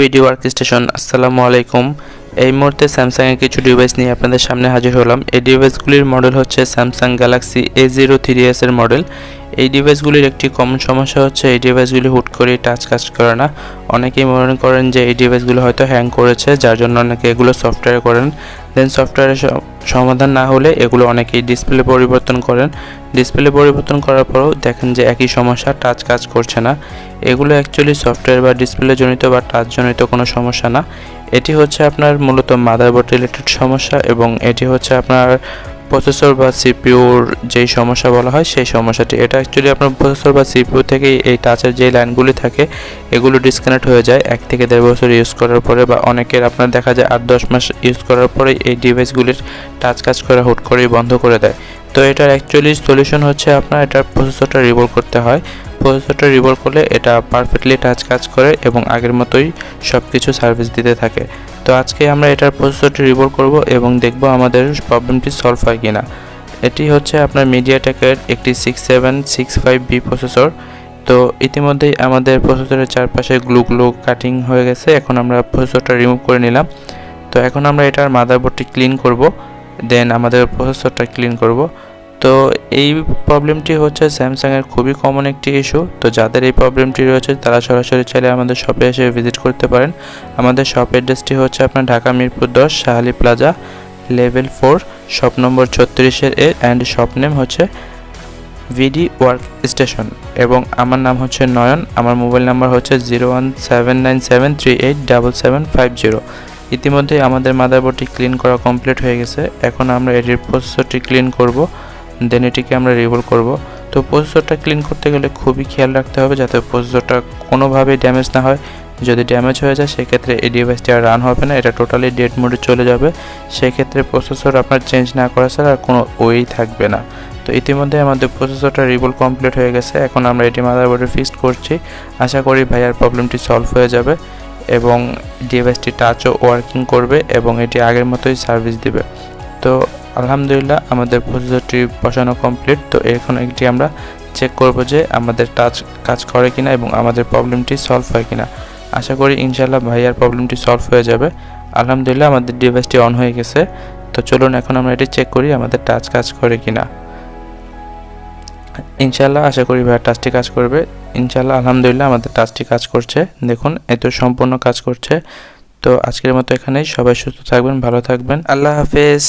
Video station, আসসালামু আলাইকুম। এই মুহূর্তে স্যামসাংয়ের কিছু ডিভাইস নিয়ে আপনাদের সামনে হাজির হলাম। এই ডিভাইসগুলির মডেল হচ্ছে Samsung Galaxy A zero three এর মডেল এই ডিভাইসগুলির একটি কমন সমস্যা হচ্ছে এই ডিভাইসগুলি হুট করে টাচ কাজ করে না। অনেকেই মনে করেন যে এই ডিভাইসগুলো হয়তো হ্যাং করেছে, যার জন্য অনেকে এগুলো সফটওয়্যার করেন। দেন সফটওয়্যারের সমাধান না হলে এগুলো অনেকেই ডিসপ্লে পরিবর্তন করেন। ডিসপ্লে পরিবর্তন করার পরেও দেখেন যে একই সমস্যা টাচ কাজ করছে না। এগুলো অ্যাকচুয়ালি সফটওয়্যার বা ডিসপ্লে জনিত বা টাচ জনিত কোনো সমস্যা না। এটি হচ্ছে আপনার মূলত মাদারবোর্ড রিলেটেড সমস্যা এবং এটি হচ্ছে আপনার প্রসেসর বা সিপিউর যেই সমস্যা বলা হয়, সেই সমস্যাটি। এটা অ্যাকচুয়ালি আপনার প্রসেসর বা সিপিউ থেকেই এই টাচের যেই লাইনগুলি থাকে, এগুলো ডিসকানেক্ট হয়ে যায় এক থেকে দেড় বছর ইউজ করার পরে বা অনেকের আপনার দেখা যায় আট দশ মাস ইউজ করার পরেই এই ডিভাইসগুলির টাচ কাজ করা, হুট করেই বন্ধ করে দেয়। তো এটার অ্যাকচুয়ালি সলিউশন হচ্ছে আপনার এটার প্রসেসরটা রিভোল করতে হয়। প্রসেসরটা রিভোল করলে এটা পারফেক্টলি টাচ কাজ করে এবং আগের মতোই সব কিছু সার্ভিস দিতে থাকে। তো আজকে আমরা এটার প্রসেসরটি রিভোল করব এবং দেখব আমাদের প্রবলেমটি সলভ হয় কিনা। এটি হচ্ছে আপনার মিডিয়াটেকের একটি six seven six five B processor তো ইতিমধ্যেই আমাদের প্রসেসরের চারপাশে গ্লু গ্লু কাটিং হয়ে গেছে। এখন আমরা প্রসেসরটা রিমুভ করে নিলাম। তো এখন আমরা এটার মাদারবোর্ডটি ক্লিন করব। দেন আমাদের প্রসেসরটা ক্লিন করব। তো এই প্রবলেমটি হচ্ছে স্যামসাংয়ের খুবই কমন একটি ইস্যু তো যাদের এই প্রবলেমটি রয়েছে, তারা সরাসরি চাইলে আমাদের শপে এসে ভিজিট করতে পারেন। আমাদের শপ অ্যাড্রেসটি হচ্ছে আপনার ঢাকা মিরপুর দশ, Shahali plaza level four shop number ছত্রিশের A and shop name হচ্ছে ভিডি ওয়ার্ক স্টেশন এবং আমার নাম হচ্ছে নয়ন, আমার মোবাইল নাম্বার হচ্ছে zero one seven nine seven three eight double seven five zero ইতিমধ্যে আমাদের মাদারবোর্ডটি ক্লিন করা কমপ্লিট হয়ে গেছে। এখন আমরা এটির প্রসেসরটি ক্লিন করব। দেন এটিকে আমরা রিভল করব। তো প্রসেসরটা ক্লিন করতে গেলে খুবই খেয়াল রাখতে হবে যাতে প্রসেসরটা কোনোভাবেই ড্যামেজ না হয়। যদি ড্যামেজ হয়ে যায়, সেক্ষেত্রে এই ডিভাইসটি আর রান হবে না। এটা টোটালি ডেড মোডে চলে যাবে। সেক্ষেত্রে প্রসেসর আপনার চেঞ্জ না করা ছাড়া আর কোনো ওয়েই থাকবে না। তো ইতিমধ্যে আমাদের প্রসেসরটা রিভোল কমপ্লিট হয়ে গেছে। এখন আমরা এটি মাদারবোর্ডে ফিক্সড করছি। আশা করি ভাইয়ার প্রবলেমটি সলভ হয়ে যাবে এবং ডিভাইসটি টাচও ওয়ার্কিং করবে এবং এটি আগের মতোই সার্ভিস দিবে। তো আলহামদুলিল্লাহ, আমাদের প্রসেসরটি বসানো কমপ্লিট তো এখন একটি আমরা চেক করব যে আমাদের টাচ কাজ করে কিনা এবং আমাদের প্রবলেমটি সলভ হয় কিনা। আশা করি ইনশাল্লাহ ভাইয়ার প্রবলেমটি সলভ হয়ে যাবে। আলহামদুলিল্লাহ, আমাদের ডিভাইসটি অন হয়ে গেছে। তো চলুন এখন আমরা এটি চেক করি আমাদের টাচ কাজ করে কিনা। ইনশাল্লাহ আশা করি ভাইয়ার টাচটি কাজ করবে। ইনশাল্লাহ আলহামদুলিল্লাহ, আমাদের টাচটি কাজ করছে। দেখুন, এত সম্পূর্ণ কাজ করছে। তো আজকের মতো এখানেই। সবাই সুস্থ থাকবেন, ভালো থাকবেন। আল্লাহ হাফেজ।